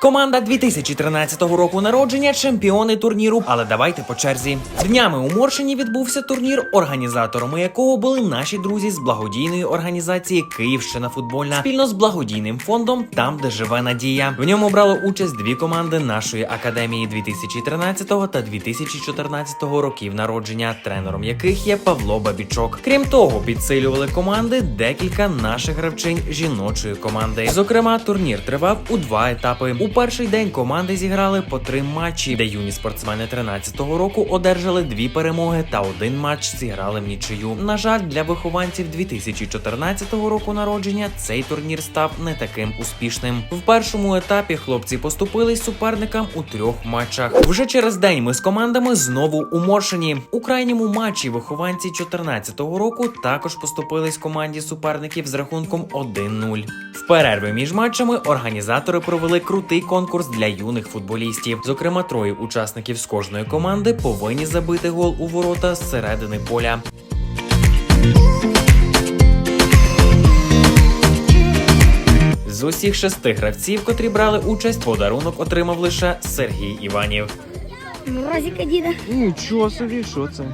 Команда 2013 року народження, чемпіони турніру. Але давайте по черзі. Днями у Моршині відбувся турнір, організаторами якого були наші друзі з благодійної організації Київщина футбольна спільно з благодійним фондом Там, де живе надія. В ньому брали участь дві команди нашої академії 2013 та 2014 років народження, тренером яких є Павло Бабічок. Крім того, підсилювали команди декілька наших гравчинь жіночої команди. Зокрема, турнір тривав у два етапи. У перший день команди зіграли по три матчі, де юні спортсмени 13-го року одержали дві перемоги та один матч зіграли в нічию. На жаль, для вихованців 2014 року народження цей турнір став не таким успішним. В першому етапі хлопці поступились суперникам у трьох матчах. Вже через день ми з командами знову у Моршині. У крайньому матчі вихованці 14-го року також поступились команді суперників з рахунком 1-0. В перерві між матчами організатори провели крутий конкурс для юних футболістів. Зокрема, троє учасників з кожної команди повинні забити гол у ворота з середини поля. З усіх шести гравців, котрі брали участь, подарунок отримав лише Сергій Іванів. Морозика діда. Нічого собі, що це?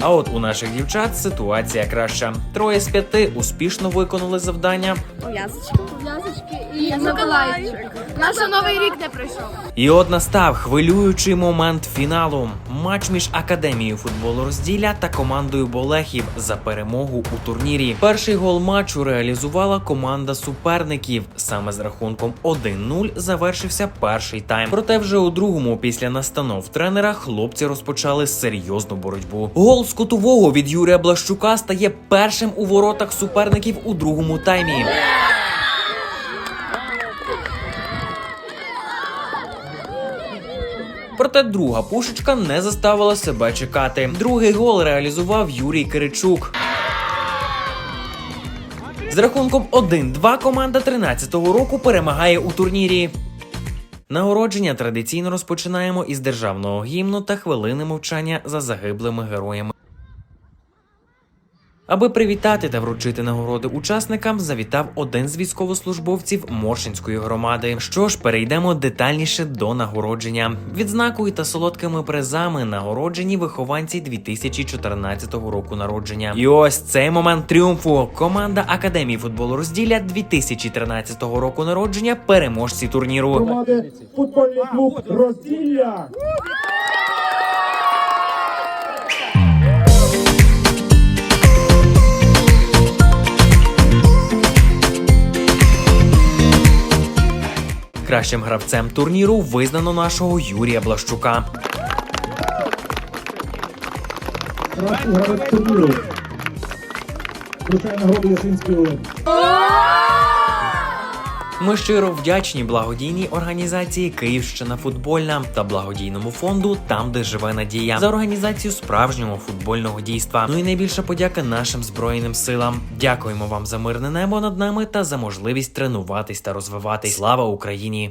А от у наших дівчат ситуація краща. Троє з п'яти успішно виконали завдання, Пов'язочка. Пов'язочки і Миколаївчик. Наш новий рік не пройшов. І от настав хвилюючий момент фіналу. Матч між академією футболу розділля та командою Болехів за перемогу у турнірі. Перший гол матчу реалізувала команда суперників. Саме з рахунком 1-0 завершився перший тайм. Проте вже у другому, після настанов тренера, хлопці розпочали серйозну боротьбу. Гол з кутового від Юрія Блащука стає першим у воротах суперників у другому таймі. Проте друга пушечка не заставила себе чекати. Другий гол реалізував Юрій Киричук. З рахунком 1-2 команда 13-го року перемагає у турнірі. Нагородження традиційно розпочинаємо із державного гімну та хвилини мовчання за загиблими героями. Аби привітати та вручити нагороди учасникам, завітав один з військовослужбовців Моршинської громади. Що ж, перейдемо детальніше до нагородження. Відзнакою та солодкими призами нагороджені вихованці 2014 року народження. І ось цей момент тріумфу. Команда Академії футболу розділля 2013 року народження переможці турніру. громади футбольний клуб розділля. Кращим гравцем турніру визнано нашого Юрія Блащука. Кращий гравець турніру. Вручає нагороду Ясинський Олег. Ми щиро вдячні благодійній організації Київщина футбольна та благодійному фонду Там, де живе надія за організацію справжнього футбольного дійства. Ну і найбільша подяка нашим збройним силам. Дякуємо вам за мирне небо над нами та за можливість тренуватись та розвиватись. Слава Україні!